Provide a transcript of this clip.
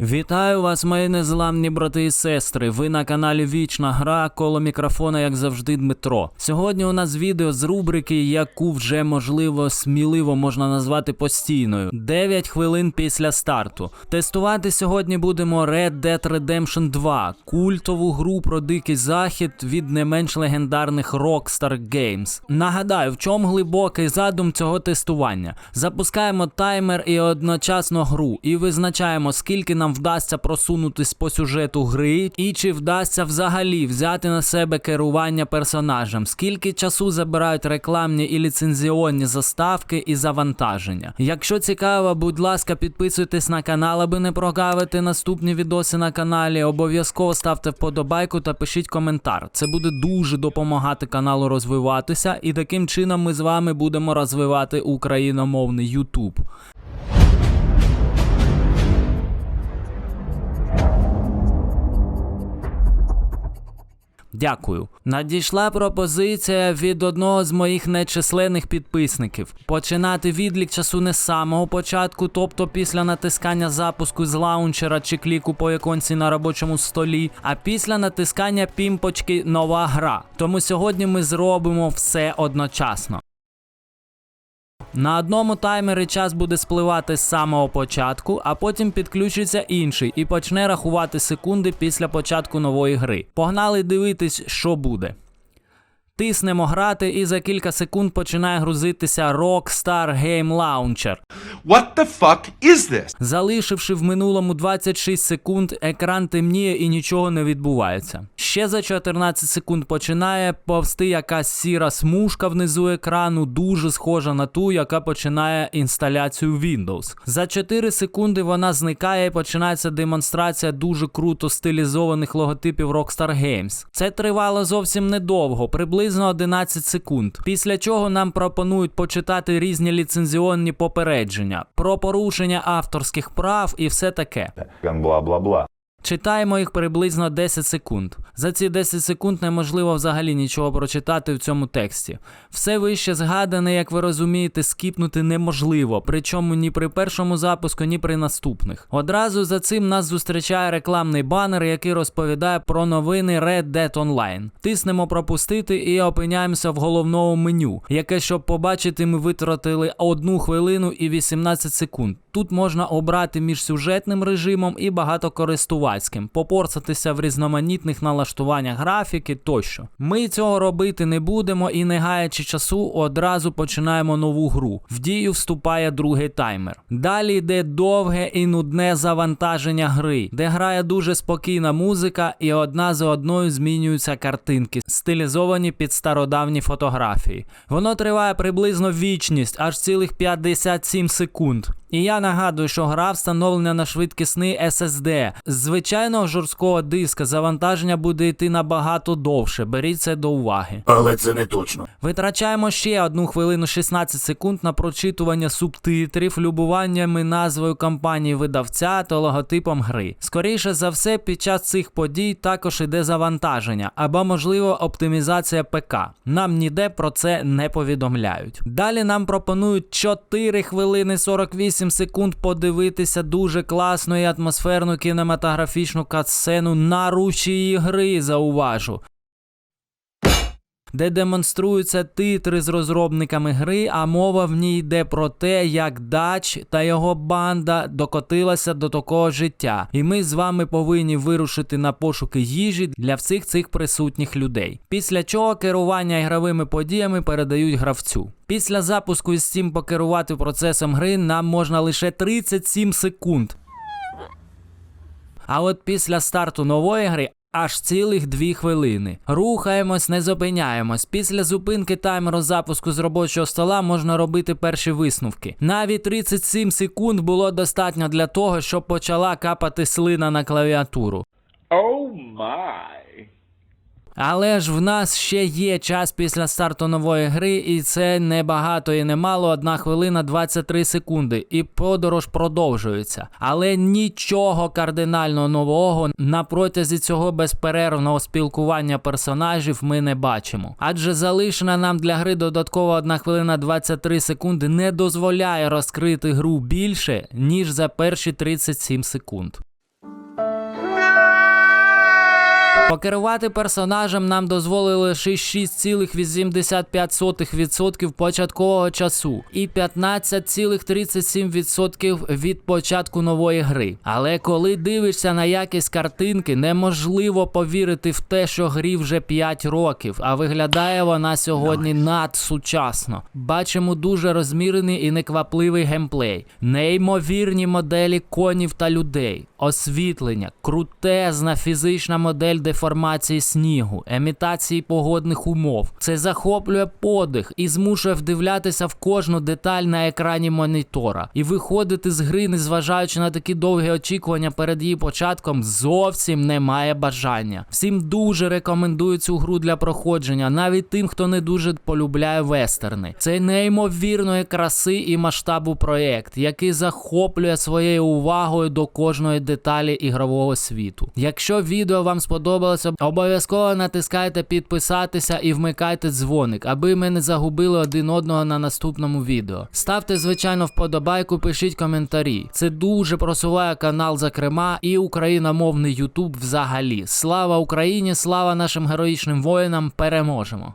Вітаю вас, мої незламні брати і сестри. Ви на каналі Вічна Гра, коло мікрофона, як завжди, Дмитро. Сьогодні у нас відео з рубрики, яку вже можливо сміливо можна назвати постійною. 9 хвилин після старту. Тестувати сьогодні будемо Red Dead Redemption 2, культову гру про дикий захід від не менш легендарних Rockstar Games. Нагадаю, в чому глибокий задум цього тестування. Запускаємо таймер і одночасно гру, і визначаємо, скільки нам вдасться просунутись по сюжету гри, і чи вдасться взагалі взяти на себе керування персонажем, скільки часу забирають рекламні і ліцензіонні заставки і завантаження. Якщо цікаво, будь ласка, підписуйтесь на канал, аби не прогавити наступні відоси на каналі. Обов'язково ставте вподобайку та пишіть коментар. Це буде дуже допомагати каналу розвиватися, і таким чином ми з вами будемо розвивати україномовний YouTube. Дякую. Надійшла пропозиція від одного з моїх нечисленних підписників починати відлік часу не з самого початку, тобто після натискання запуску з лаунчера чи кліку по іконці на робочому столі, а після натискання пімпочки нова гра. Тому сьогодні ми зробимо все одночасно. На одному таймері час буде спливати з самого початку, а потім підключиться інший і почне рахувати секунди після початку нової гри. Погнали дивитись, що буде. Тиснемо грати, і за кілька секунд починає грузитися Rockstar Game Launcher. What the fuck is this? Залишивши в минулому 26 секунд, екран темніє і нічого не відбувається. Ще за 14 секунд починає повсти якась сіра смужка внизу екрану, дуже схожа на ту, яка починає інсталяцію Windows. За 4 секунди вона зникає і починається демонстрація дуже круто стилізованих логотипів Rockstar Games. Це тривало зовсім недовго, приблизно 11 секунд. Після чого нам пропонують почитати різні ліцензіонні попередження про порушення авторських прав і все таке. бла-бла-бла. Читаємо їх приблизно 10 секунд. За ці 10 секунд неможливо взагалі нічого прочитати в цьому тексті. Все вище згадане, як ви розумієте, скіпнути неможливо, причому ні при першому запуску, ні при наступних. Одразу за цим нас зустрічає рекламний банер, який розповідає про новини Red Dead Online. Тиснемо пропустити і опиняємося в головному меню, яке, щоб побачити, ми витратили 1 хвилину і 18 секунд. Тут можна обрати між сюжетним режимом і багатокористувацьким, попорцатися в різноманітних налаштуваннях графіки тощо. Ми цього робити не будемо і, не гаячи часу, одразу починаємо нову гру. В дію вступає другий таймер. Далі йде довге і нудне завантаження гри, де грає дуже спокійна музика, і одна за одною змінюються картинки, стилізовані під стародавні фотографії. Воно триває приблизно вічність, аж цілих 57 секунд. І я нагадую, що гра встановлена на швидкісний SSD. З звичайного жорсткого диска завантаження буде йти набагато довше. Беріть це до уваги. Але це не точно. Витрачаємо ще 1 хвилину 16 секунд на прочитування субтитрів, любуваннями назвою компанії видавця та логотипом гри. Скоріше за все, під час цих подій також іде завантаження або, можливо, оптимізація ПК. Нам ніде про це не повідомляють. Далі нам пропонують 4 хвилини 48 секунд подивитися дуже класну і атмосферну кінематографічну катсцену на руші гри, зауважу де демонструються титри з розробниками гри, а мова в ній йде про те, як Дач та його банда докотилася до такого життя. І ми з вами повинні вирушити на пошуки їжі для всіх цих присутніх людей. Після чого керування ігровими подіями передають гравцю. Після запуску із Steam покерувати процесом гри нам можна лише 37 секунд. А от після старту нової гри аж цілих дві хвилини. Рухаємось, не зупиняємось. Після зупинки таймеру запуску з робочого стола можна робити перші висновки. Навіть 37 секунд було достатньо для того, щоб почала капати слина на клавіатуру. Oh my. Але ж в нас ще є час після старту нової гри, і це не багато і не мало, 1 хвилина 23 секунди, і подорож продовжується. Але нічого кардинально нового на протязі цього безперервного спілкування персонажів ми не бачимо. Адже залишена нам для гри додаткова 1 хвилина 23 секунди не дозволяє розкрити гру більше, ніж за перші 37 секунд. Покерувати персонажем нам дозволили лише 6,85% початкового часу і 15,37% від початку нової гри. Але коли дивишся на якість картинки, неможливо повірити в те, що грі вже 5 років, а виглядає вона сьогодні надсучасно. Бачимо дуже розмірений і неквапливий геймплей, неймовірні моделі конів та людей, освітлення, крутезна фізична модель деформації снігу, емітації погодних умов. Це захоплює подих і змушує вдивлятися в кожну деталь на екрані монітора. І виходити з гри, незважаючи на такі довгі очікування перед її початком, зовсім немає бажання. Всім дуже рекомендую цю гру для проходження, навіть тим, хто не дуже полюбляє вестерни. Це неймовірної краси і масштабу проєкт, який захоплює своєю увагою до кожної деталі ігрового світу. Якщо відео вам сподобалося, обов'язково натискайте підписатися і вмикайте дзвоник, аби ми не загубили один одного на наступному відео. Ставте, звичайно, вподобайку, пишіть коментарі. Це дуже просуває канал, зокрема, і україномовний Ютуб взагалі. Слава Україні! Слава нашим героїчним воїнам! Переможемо!